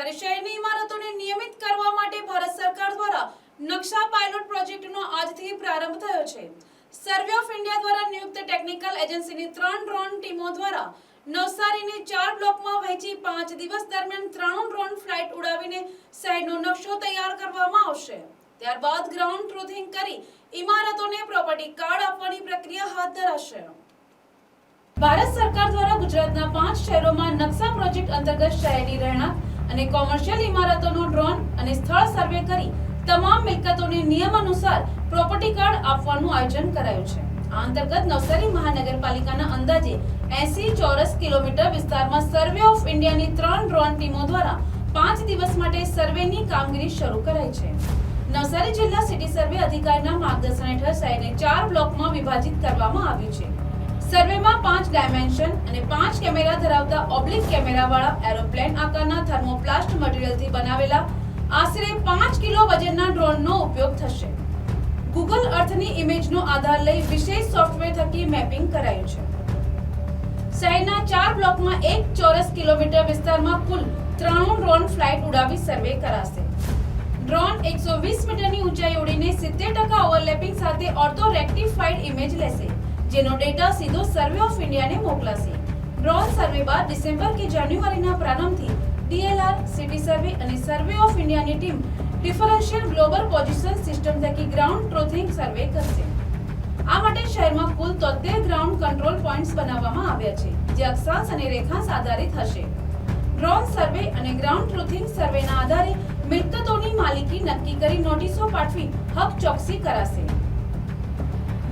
નવસારી શહેરની ઇમારતોને નિયમિત કરવા માટે ભારત સરકાર દ્વારા નકશા પાયલોટ પ્રોજેક્ટનો આજથી પ્રારંભ થયો છે. સર્વે ઓફ ઇન્ડિયા દ્વારા નિયુક્ત ટેકનિકલ એજન્સીની ત્રણ ડ્રોન ટીમો દ્વારા નવસારીને ચાર બ્લોકમાં વહેંચી પાંચ દિવસ દરમિયાન ત્રણ ડ્રોન ફ્લાઇટ ઉડાવીને શહેરનો નકશો તૈયાર કરવામાં આવશે. ત્યારબાદ ગ્રાઉન્ડ ટ્રુથિંગ કરી ઇમારતોને પ્રોપર્ટી કાર્ડ આપવાની પ્રક્રિયા હાથ ધરાશે. ભારત સરકાર દ્વારા ગુજરાતના પાંચ શહેરોમાં નકશા પ્રોજેક્ટ અંતર્ગત શહેરી રહેણાંક અને કોમર્શિયલ ઇમારતોનો ડ્રોન અને સ્થળ સર્વે કરી તમામ મિલકતોને નિયમ અનુસાર પ્રોપર્ટી કાર્ડ આપવાનું આયોજન કરાયું છે. આ અંતર્ગત નવસારી મહાનગરપાલિકાના અંદાજે 80 ચોરસ કિલોમીટર વિસ્તારમાં સર્વે ઓફ ઇન્ડિયાની ત્રણ ડ્રોન ટીમો દ્વારા પાંચ દિવસ માટે સર્વેની કામગીરી શરૂ કરાઈ છે. નવસારી જિલ્લા સિટી સર્વે અધિકારીના માર્ગદર્શન હેઠળ શહેરને ચાર બ્લોકમાં વિભાજિત કરવામાં આવ્યું છે. સર્વેમાં પાંચ ડાયમેન્શન અને પાંચ કેમેરા ધરાવતા ઓબ્લિક કેમેરાવાળા એરોપ્લેન આકારના થર્મોપ્લાસ્ટ મટીરીયલથી બનાવેલા આશરે પાંચ કિલો વજનના ડ્રોનનો ઉપયોગ થશે. ગૂગલ અર્થની ઇમેજનો આધાર લઈ વિશેષ સોફ્ટવેર થકી મેપિંગ કરાયું છે. શહેરના ચાર બ્લોકમાં એક ચોરસ કિલોમીટર વિસ્તારમાં કુલ ત્રાણું ડ્રોન ફ્લાઇટ ઉડાવી સર્વે કરાશે. ડ્રોન એકસો વીસ મીટરની ઊંચાઈ ઉડીને સિત્તેર ટકા ઓવરલેપિંગ સાથે ઓર્થો રેક્ટિફાઈડ ઇમેજ લેશે, જેનો ડેટા સીધો સર્વે ઓફ ઇન્ડિયાને મોકલાશે. ડ્રોન સર્વે બાદ ડિસેમ્બર કે જાન્યુઆરીના પ્રારંભથી સર્વે અને સર્વે ઓફ ઇન્ડિયાની team differential global position system થકી ગ્રાઉન્ડ ટ્રુથિંગ સર્વે કરશે. આ માટે શહેરમાં કુલ તોતેર ગ્રાઉન્ડ કંટ્રોલ પોઈન્ટ્સ બનાવવામાં આવ્યા છે, જે અક્ષાંશ અને રેખાંશ આધારિત હશે. ડ્રોન સર્વે અને ગ્રાઉન્ડ ટ્રુથિંગ સર્વેના આધારે મિલકતોની માલિકી નક્કી કરી નોટિસો પાઠવી હક ચોકસી કરાશે.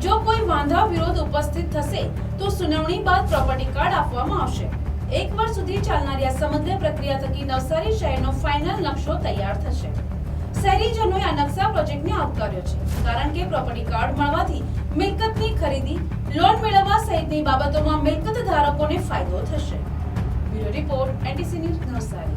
જો કોઈ વાંધા વિરોધ ઉપસ્થિત થશે, તો સુનાવણી બાદ પ્રોપર્ટી કાર્ડ આપવામાં આવશે. એક વર્ષ સુધી ચાલનારી આ સમગ્ર પ્રક્રિયા થકી નવસારી શહેરનો ફાઇનલ નકશો તૈયાર થશે. શહેરીજનોએ આ નકશા પ્રોજેક્ટને આવકાર્યો છે. કારણ કે પ્રોપર્ટી કાર્ડ મળવાથી મિલકતની ખરીદી લોન મેળવવા સહિતની બાબતોમાં મિલકત ધારકોને ફાયદો થશે. Bureau report NTC news Navsari.